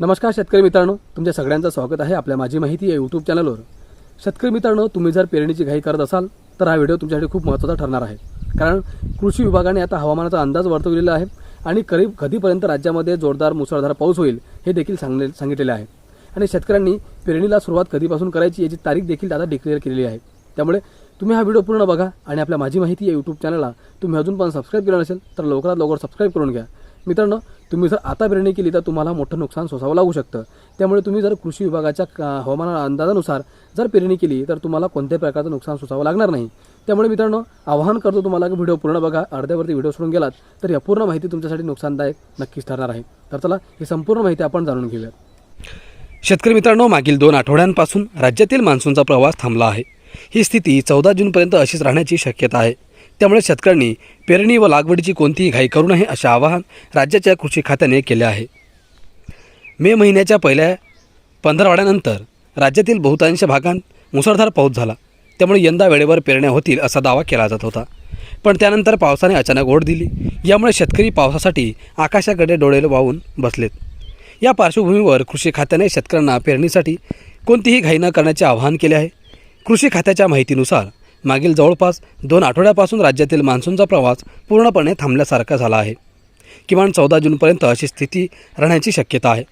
नमस्कार शेतकरी मित्रांनो तुमच्या सगळ्यांचं स्वागत आहे आपल्या माझी माहिती या यूट्यूब चॅनलवर शेतकरी मित्रांनो तुम्ही जर पेरणीची घाई करत असाल तर हा व्हिडिओ तुमच्यासाठी खूप महत्त्वाचा ठरणार आहे. कारण कृषी विभागाने आता हवामानाचा अंदाज वर्तवलेला आहे आणि करीब कधीपर्यंत राज्यामध्ये जोरदार मुसळधार पाऊस होईल हे देखील सांगले सांगितलेले आहे. आणि शेतकऱ्यांनी पेरणीला सुरुवात कधीपासून करायची याची तारीख देखील आता डिक्लेअर केलेली आहे. त्यामुळे तुम्ही हा व्हिडिओ पूर्ण बघा आणि आपल्या माझी माहिती या यूट्यूब चॅनलला तुम्ही अजून पण सबस्क्राईब केलं नसेल तर लवकरात लवकर सबस्क्राईब करून घ्या. मित्रांनो तुम्ही जर आता पेरणी केली तर तुम्हाला मोठं नुकसान सोसावं लागू शकतं. त्यामुळे तुम्ही जर कृषी विभागाच्या क- हवामान अंदाजानुसार जर पेरणी केली तर तुम्हाला कोणत्याही प्रकारचं नुकसान सोसावं लागणार नाही. त्यामुळे मित्रांनो आवाहन करतो तुम्हाला की व्हिडिओ पूर्ण बघा अर्ध्यावरती व्हिडिओ सोडून गेलात तर या पूर्ण माहिती तुमच्यासाठी नुकसानदायक नक्कीच ठरणार आहे. तर चला ही संपूर्ण माहिती आपण जाणून घेऊयात. शेतकरी मित्रांनो मागील दोन आठवड्यांपासून राज्यातील मान्सूनचा प्रवास थांबला आहे. ही स्थिती चौदा जूनपर्यंत अशीच राहण्याची शक्यता आहे. त्यामुळे शेतकऱ्यांनी पेरणी व लागवडीची कोणतीही घाई करू नये असे आवाहन राज्याच्या कृषी खात्याने केले आहे. मे महिन्याच्या पहिल्या पंधरवाड्यानंतर राज्यातील बहुतांश भागांत मुसळधार पाऊस झाला. त्यामुळे यंदा वेळेवर पेरण्या होतील असा दावा केला जात होता. पण त्यानंतर पावसाने अचानक ओढ दिली. यामुळे शेतकरी पावसासाठी आकाशाकडे डोळे वाहून बसलेत. या पार्श्वभूमीवर कृषी खात्याने शेतकऱ्यांना पेरणीसाठी कोणतीही घाई न करण्याचे आवाहन केले आहे. कृषी खात्याच्या माहितीनुसार मागील जवळपास दोन आठवड्यापासून राज्यातील मान्सूनचा प्रवास पूर्णपणे थांबल्यासारखा झाला आहे. किमान चौदा जूनपर्यंत अशी स्थिती राहण्याची शक्यता आहे.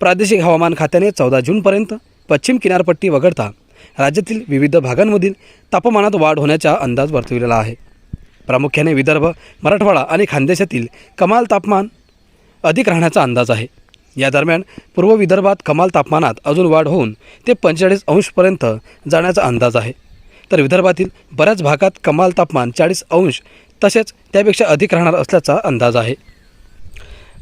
प्रादेशिक हवामान खात्याने चौदा जूनपर्यंत पश्चिम किनारपट्टी वगळता राज्यातील विविध भागांमधील तापमानात वाढ होण्याचा अंदाज वर्तविलेला आहे. प्रामुख्याने विदर्भ मराठवाडा आणि खानदेशातील कमाल तापमान अधिक राहण्याचा अंदाज आहे. या दरम्यान पूर्व विदर्भात कमाल तापमानात अजून वाढ होऊन ते पंचेचाळीस अंशपर्यंत जाण्याचा अंदाज आहे. तर विदर्भातील बऱ्याच भागात कमाल तापमान चाळीस अंश तसेच त्यापेक्षा अधिक राहणार असल्याचा अंदाज आहे.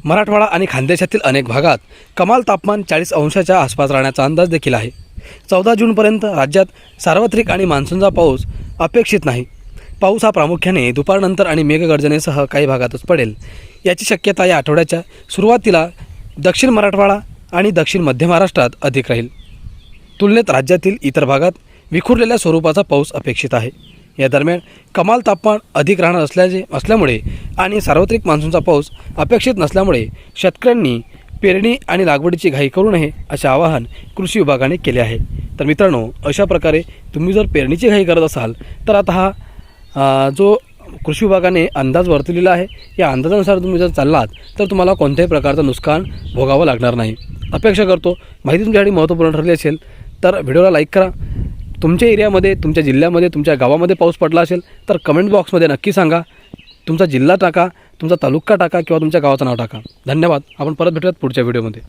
मराठवाडा आणि खानदेशातील अनेक भागात कमाल तापमान चाळीस अंशाच्या आसपास राहण्याचा अंदाज देखील आहे. चौदा जूनपर्यंत राज्यात सार्वत्रिक आणि मान्सूनचा पाऊस अपेक्षित नाही. पाऊस हा प्रामुख्याने दुपारनंतर आणि मेघगर्जनेसह काही भागातच पडेल. याची शक्यता या आठवड्याच्या सुरुवातीला दक्षिण मराठवाडा आणि दक्षिण मध्य महाराष्ट्रात अधिक राहील. तुलनेत राज्यातील इतर भागात विखुरलेल्या स्वरूपाचा पाऊस अपेक्षित आहे. या दरम्यान कमाल तापमान अधिक राहणार असल्याचे असल्यामुळे आणि सार्वत्रिक मान्सूनचा पाऊस अपेक्षित नसल्यामुळे शेतकऱ्यांनी पेरणी आणि लागवडीची घाई करू नये असे आवाहन कृषी विभागाने केले आहे. तर मित्रांनो अशा प्रकारे तुम्ही जर पेरणीची घाई करत असाल तर आता हा जो कृषी विभागाने अंदाज वर्तवलेला आहे या अंदाजानुसार तुम्ही जर चाललात तर तुम्हाला कोणत्याही प्रकारचं नुकसान भोगावं लागणार नाही. अपेक्षा करतो माहिती तुमच्यासाठी महत्त्वपूर्ण ठरली असेल तर व्हिडिओला लाईक करा तुमच्या एरियामध्ये तुमच्या जिल्ह्यामध्ये तुमच्या गावामध्ये पाऊस पडला असेल तर कमेंट बॉक्समध्ये नक्की सांगा. तुमचा जिल्हा टाका तुमचा तालुका टाका किंवा तुमच्या गावाचं नाव टाका. धन्यवाद. आपण परत भेटूयात पुढच्या व्हिडिओमध्ये